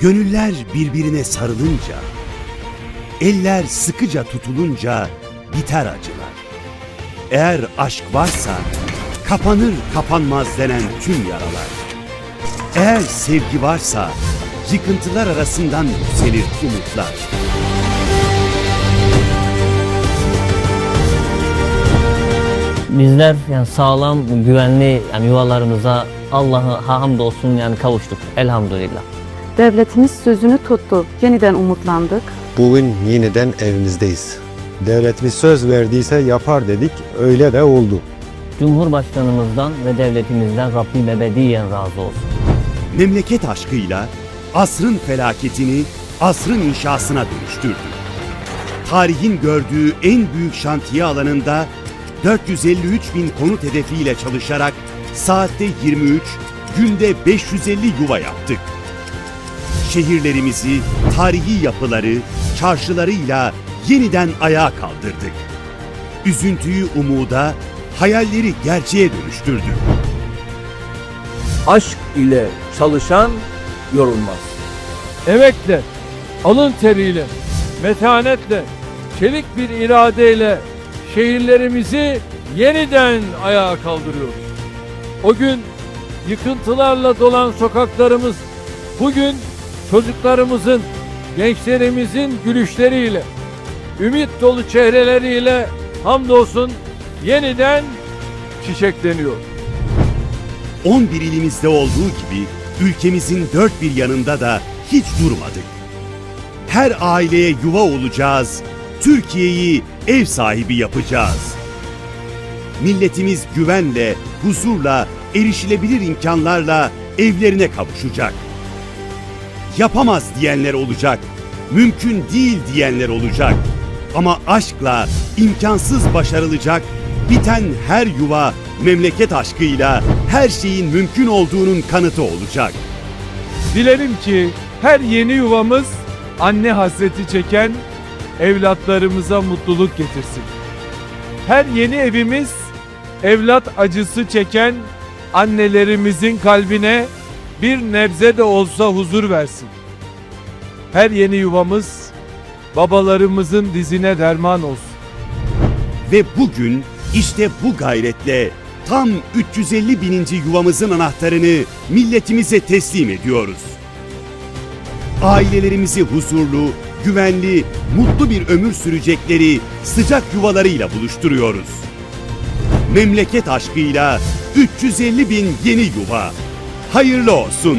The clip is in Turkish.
Gönüller birbirine sarılınca, eller sıkıca tutulunca biter acılar. Eğer aşk varsa kapanır kapanmaz denen tüm yaralar. Eğer sevgi varsa yıkıntılar arasından yükselir umutlar. Bizler yani sağlam, güvenli yani yuvalarımıza Allah'a hamdolsun yani kavuştuk elhamdülillah. Devletimiz sözünü tuttu. Yeniden umutlandık. Bugün yeniden evimizdeyiz. Devletimiz söz verdiyse yapar dedik, öyle de oldu. Cumhurbaşkanımızdan ve devletimizden Rabbim ebediyen razı olsun. Memleket aşkıyla asrın felaketini asrın inşasına dönüştürdü. Tarihin gördüğü en büyük şantiye alanında 453 bin konut hedefiyle çalışarak saatte 23, günde 550 yuva yaptık. Şehirlerimizi, tarihi yapıları, çarşılarıyla yeniden ayağa kaldırdık. Üzüntüyü umuda, hayalleri gerçeğe dönüştürdük. aşk ile çalışan yorulmaz. Emekle, alın teriyle, metanetle, çelik bir iradeyle şehirlerimizi yeniden ayağa kaldırıyoruz. O gün yıkıntılarla dolan sokaklarımız bugün çocuklarımızın, gençlerimizin gülüşleriyle, ümit dolu çehreleriyle hamdolsun yeniden çiçekleniyor. 11 ilimizde olduğu gibi ülkemizin dört bir yanında da hiç durmadık. Her aileye yuva olacağız, Türkiye'yi ev sahibi yapacağız. Milletimiz güvenle, huzurla, erişilebilir imkanlarla evlerine kavuşacak. Yapamaz diyenler olacak, mümkün değil diyenler olacak. Ama aşkla imkansız başarılacak, biten her yuva memleket aşkıyla her şeyin mümkün olduğunun kanıtı olacak. Dilerim ki her yeni yuvamız anne hasreti çeken evlatlarımıza mutluluk getirsin. Her yeni evimiz evlat acısı çeken annelerimizin kalbine bir nebze de olsa huzur versin. Her yeni yuvamız babalarımızın dizine derman olsun. Ve bugün işte bu gayretle tam 350 bininci yuvamızın anahtarını milletimize teslim ediyoruz. Ailelerimizi huzurlu, güvenli, mutlu bir ömür sürecekleri sıcak yuvalarıyla buluşturuyoruz. Memleket aşkıyla 350 bin yeni yuva. Hayırlı olsun.